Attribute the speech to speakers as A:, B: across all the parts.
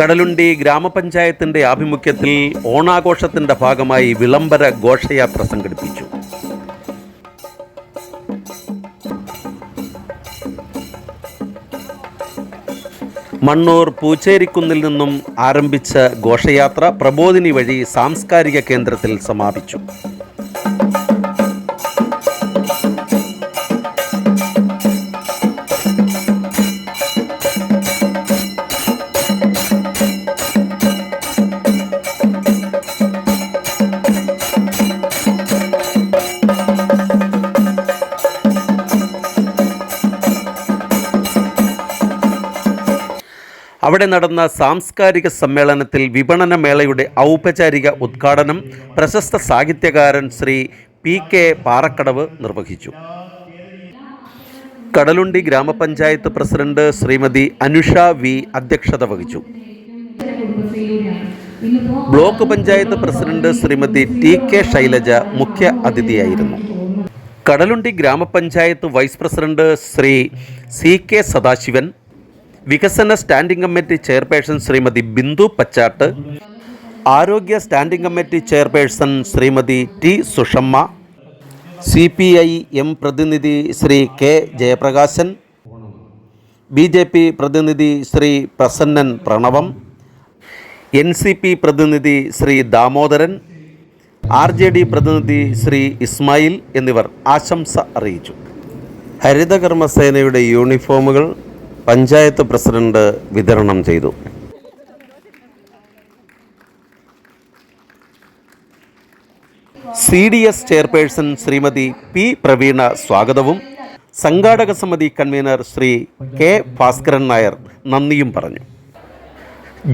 A: കടലുണ്ടി ഗ്രാമപഞ്ചായത്തിന്റെ ആഭിമുഖ്യത്തിൽ ഓണാഘോഷത്തിന്റെ ഭാഗമായി വിളംബര ഘോഷയാത്ര സംഘടിപ്പിച്ചു. മണ്ണൂർ പൂച്ചേരിക്കുന്നിൽ നിന്നും ആരംഭിച്ച ഘോഷയാത്ര പ്രബോധിനി വഴി സാംസ്കാരിക കേന്ദ്രത്തിൽ സമാപിച്ചു. അവിടെ നടന്ന സാംസ്കാരിക സമ്മേളനത്തിൽ വിപണന മേളയുടെ ഔപചാരിക ഉദ്ഘാടനം പ്രശസ്ത സാഹിത്യകാരൻ ശ്രീ പി കെ പാറക്കടവ് നിർവഹിച്ചു. കടലുണ്ടി ഗ്രാമപഞ്ചായത്ത് പ്രസിഡന്റ് ശ്രീമതി അനുഷ വി അധ്യക്ഷത വഹിച്ചു. Block panchayat president Shrimati T K Shailaja മുഖ്യ അതിഥിയായിരുന്നു. കടലുണ്ടി ഗ്രാമപഞ്ചായത്ത് vice president Shri C K Sadasivan വികസന standing committee chairperson Shrimati Bindu Pachatt ആരോഗ്യ standing committee chairperson Shrimati T Sushama C P I M പ്രതിനിധി Shri K Jayaprakashan B J P പ്രതിനിധി Shri Prasannan Pranavam N C P പ്രതിനിധി Shri Damodaran R J D പ്രതിനിധി ശ്രീ ഇസ്മായിൽ എന്നിവർ ആശംസ അറിയിച്ചു. ഹരിതകർമ്മസേനയുടെ യൂണിഫോമുകൾ panchayat president വിതരണം ചെയ്തു. C D S chairperson Shrimati P Praveena സ്വാഗതവും സംഘാടക സമിതി കൺവീനർ ശ്രീ കെ ഭാസ്കരൻ നായർ നന്ദിയും പറഞ്ഞു.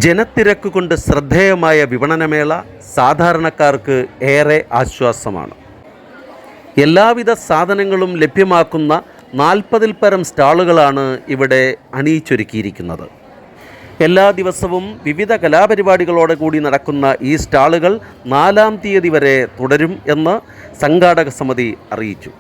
A: ജനത്തിരക്ക് കൊണ്ട് ശ്രദ്ധേയമായ വിപണനമേള സാധാരണക്കാർക്ക് ഏറെ ആശ്വാസമാണ്. എല്ലാവിധ സാധനങ്ങളും ലഭ്യമാക്കുന്ന നാൽപ്പതിൽ പരം സ്റ്റാളുകളാണ് ഇവിടെ അണിയിച്ചൊരുക്കിയിരിക്കുന്നത്. എല്ലാ ദിവസവും വിവിധ കലാപരിപാടികളോടെ കൂടി നടക്കുന്ന ഈ സ്റ്റാളുകൾ നാലാം തീയതി വരെ തുടരും എന്ന് സംഘാടക സമിതി അറിയിച്ചു.